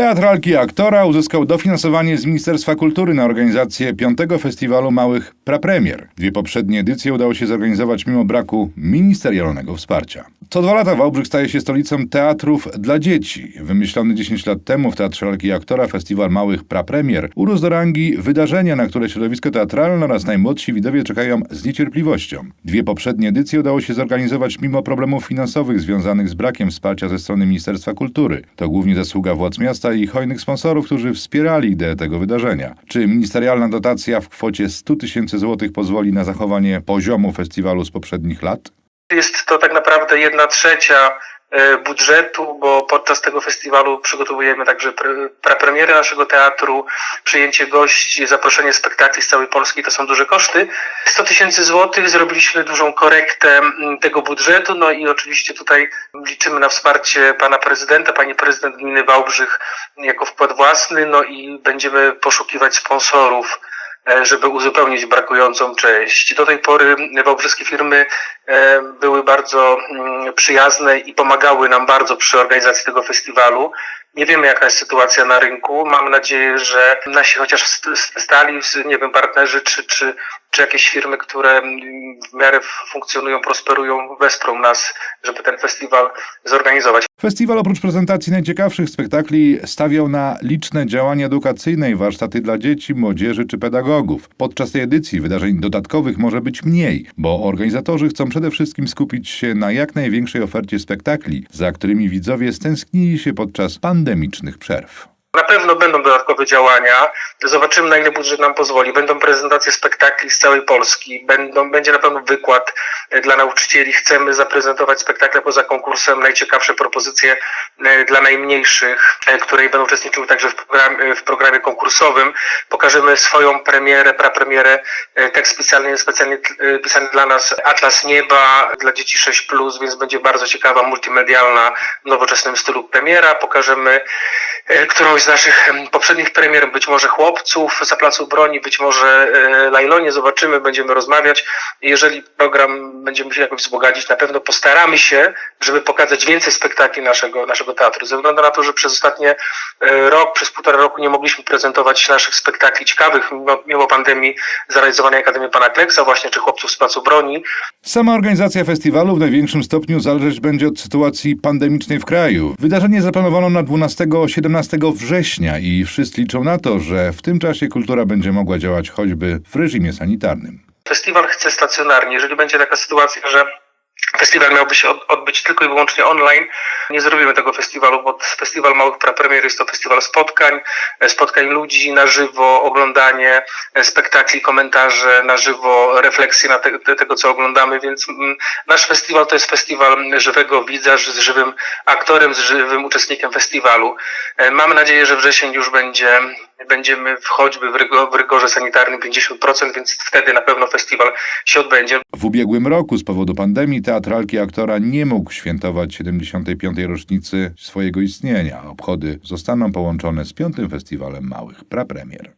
Teatralki aktora uzyskał dofinansowanie z Ministerstwa Kultury na organizację piątego festiwalu małych prapremier. Dwie poprzednie edycje udało się zorganizować mimo braku ministerialnego wsparcia. Co dwa lata Wałbrzych staje się stolicą teatrów dla dzieci. Wymyślony 10 lat temu w Teatrze Lalki Aktora Festiwal Małych Prapremier urósł do rangi wydarzenia, na które środowisko teatralne oraz najmłodsi widowie czekają z niecierpliwością. Dwie poprzednie edycje udało się zorganizować mimo problemów finansowych związanych z brakiem wsparcia ze strony Ministerstwa Kultury. To głównie zasługa władz miasta i hojnych sponsorów, którzy wspierali ideę tego wydarzenia. Czy ministerialna dotacja w kwocie 100 tysięcy złotych pozwoli na zachowanie poziomu festiwalu z poprzednich lat? Jest to tak naprawdę jedna trzecia budżetu, bo podczas tego festiwalu przygotowujemy także pre- prapremiery naszego teatru, przyjęcie gości, zaproszenie spektakli z całej Polski, to są duże koszty. 100 tysięcy złotych, zrobiliśmy dużą korektę mm, tego budżetu, no i oczywiście tutaj liczymy na wsparcie pana prezydenta, pani prezydent gminy Wałbrzych jako wkład własny, no i będziemy poszukiwać sponsorów e, żeby uzupełnić brakującą część. Do tej pory wałbrzyskie firmy e, były bardzo mm, przyjazne i pomagały nam bardzo przy organizacji tego festiwalu. Nie wiemy, jaka jest sytuacja na rynku. Mam nadzieję, że nasi chociaż st- st- stali, nie wiem, partnerzy czy, czy, czy jakieś firmy, które mm, w miarę funkcjonują, prosperują, wesprą nas, żeby ten festiwal zorganizować. Festiwal oprócz prezentacji najciekawszych spektakli stawiał na liczne działania edukacyjne i warsztaty dla dzieci, młodzieży czy pedagogów. Podczas tej edycji wydarzeń dodatkowych może być mniej, bo organizatorzy chcą przede wszystkim skupić się na jak największej ofercie spektakli, za którymi widzowie stęsknili się podczas pandemicznych przerw. Na pewno będą dodatkowe działania. Zobaczymy, na ile budżet nam pozwoli. Będą prezentacje spektakli z całej Polski. Będą, będzie na pewno wykład e, dla nauczycieli. Chcemy zaprezentować spektakle poza konkursem, najciekawsze propozycje e, dla najmniejszych, e, które będą uczestniczyły także w programie, w programie konkursowym. Pokażemy swoją premierę, prapremierę, e, tekst specjalnie, pisany dla nas Atlas Nieba dla dzieci 6+, więc będzie bardzo ciekawa, multimedialna, w nowoczesnym stylu premiera. Pokażemy którąś z naszych poprzednich premier, być może chłopców za placu broni, być może e, Lajlonie, zobaczymy, będziemy rozmawiać. Jeżeli program będziemy się jakoś wzbogacić, na pewno postaramy się, żeby pokazać więcej spektakli naszego, naszego teatru. Ze względu na to, że przez ostatnie e, rok, przez półtora roku nie mogliśmy prezentować naszych spektakli ciekawych, mimo, mimo pandemii zrealizowanej Akademii Pana Kleksa, właśnie czy chłopców z placu broni. Sama organizacja festiwalu w największym stopniu zależeć będzie od sytuacji pandemicznej w kraju. Wydarzenie zaplanowano na 12-17 września i wszyscy liczą na to, że w tym czasie kultura będzie mogła działać choćby w reżimie sanitarnym. Festiwal chce stacjonarnie. Jeżeli będzie taka sytuacja, że festiwal miałby się od- odbyć tylko i wyłącznie online, nie zrobimy tego festiwalu, bo festiwal Małych Prapremier jest to festiwal spotkań, e, spotkań ludzi na żywo, oglądanie e, spektakli, komentarze na żywo, refleksje na te, tego, co oglądamy, więc mm, nasz festiwal to jest festiwal żywego widza, z żywym aktorem, z żywym uczestnikiem festiwalu. E, Mam nadzieję, że wrzesień już będzie, będziemy w choćby w, rygo, w rygorze sanitarnym 50%, więc wtedy na pewno festiwal się odbędzie. W ubiegłym roku z powodu pandemii teatralki aktora nie mógł świętować 75. rocznicy swojego istnienia. Obchody zostaną połączone z piątym festiwalem małych prapremier.